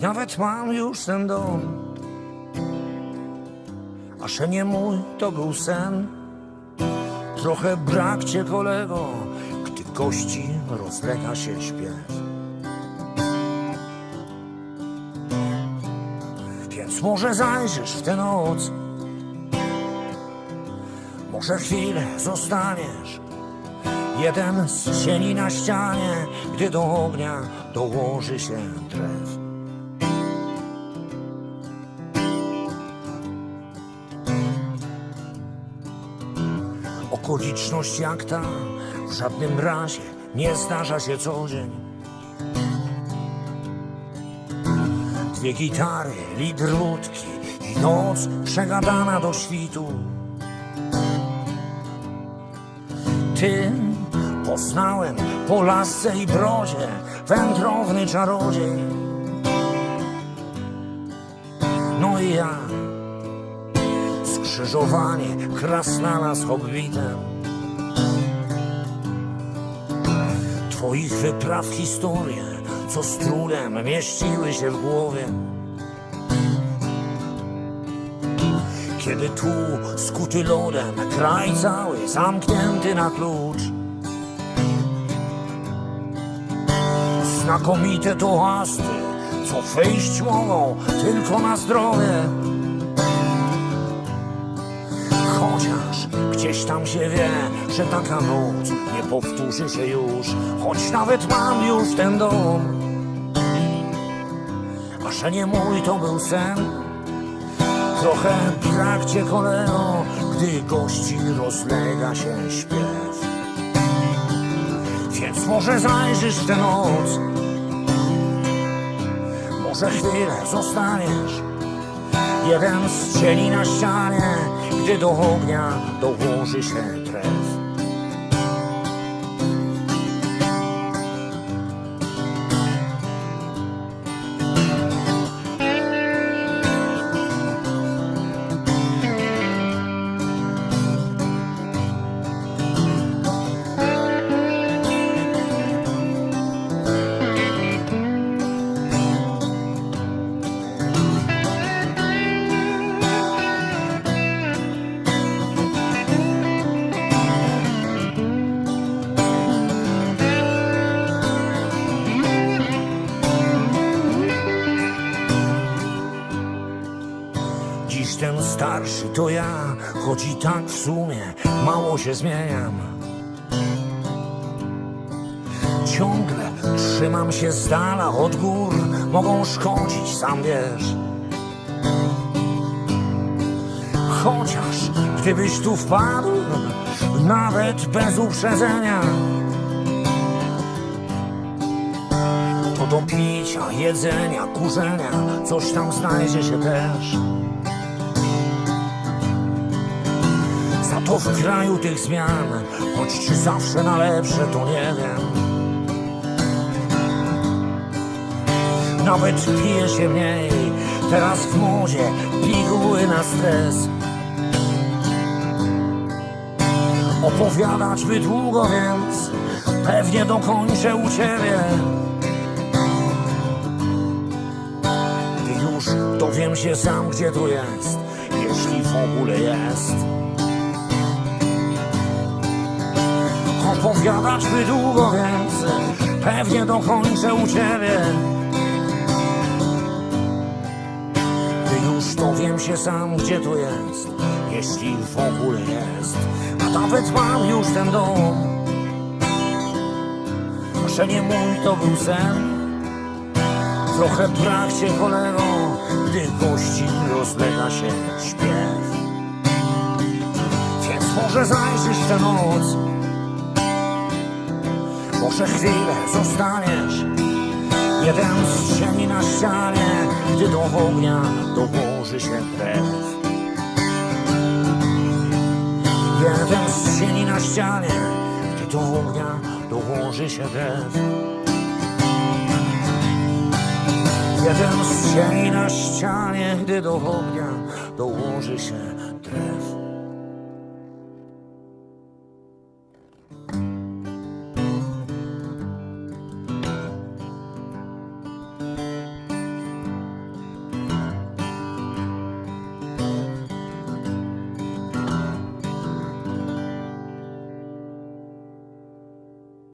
nawet mam już ten dom. A że nie mój to był sen. Trochę brak cię kolego, gdy kości rozlega się śpiew. Więc może zajrzysz w tę noc, może chwilę zostaniesz. Jeden z cieni na ścianie, gdy do ognia dołoży się drew. Okoliczność jak ta w żadnym razie nie zdarza się co dzień. Dwie gitary, litr wódki i noc przegadana do świtu. Ty poznałem po lasce i brodzie wędrowny czarodziej. No i ja skrzyżowanie krasnala z hobbitem. Twoich wypraw historie, co z trudem mieściły się w głowie. Kiedy tu, skuty lodem, kraj cały zamknięty na klucz. Znakomite toasty, co wyjść mogą tylko na zdrowie. Chociaż gdzieś tam się wie, że taka noc nie powtórzy się już, choć nawet mam już ten dom. A że nie mój to był sen, trochę brak cię kolego, gdy gości rozlega się śpiew. Więc może zajrzysz tę noc, może chwilę zostaniesz. Jeden z cieni na ścianie, gdy do ognia dołoży się drew. Dziś ten starszy to ja, choć i tak w sumie mało się zmieniam. Ciągle trzymam się z dala od gór, mogą szkodzić, sam wiesz. Chociaż gdybyś tu wpadł, nawet bez uprzedzenia, to do picia, jedzenia, kurzenia, coś tam znajdzie się też. To w kraju tych zmian, choć czy zawsze na lepsze, to nie wiem. Nawet pije się mniej, teraz w modzie piguły na stres. Opowiadać by długo, więc pewnie dokończę u ciebie. Już dowiem się sam, gdzie to jest, jeśli w ogóle jest. Opowiadać by długo, więc pewnie dokończę u ciebie. Gdy już dowiem się sam, gdzie to jest, jeśli w ogóle jest. A nawet mam już ten dom, że nie mój to był sen. Trochę brak się kolego, gdy gości rozlega się śpiew. Więc może zajrzysz tę noc, może chwilę zostaniesz Jeden z cieni na ścianie Gdy do ognia dołoży się krew Jeden z cieni na ścianie Gdy do ognia dołoży się krew Jeden z cieni na ścianie Gdy do ognia dołoży się krew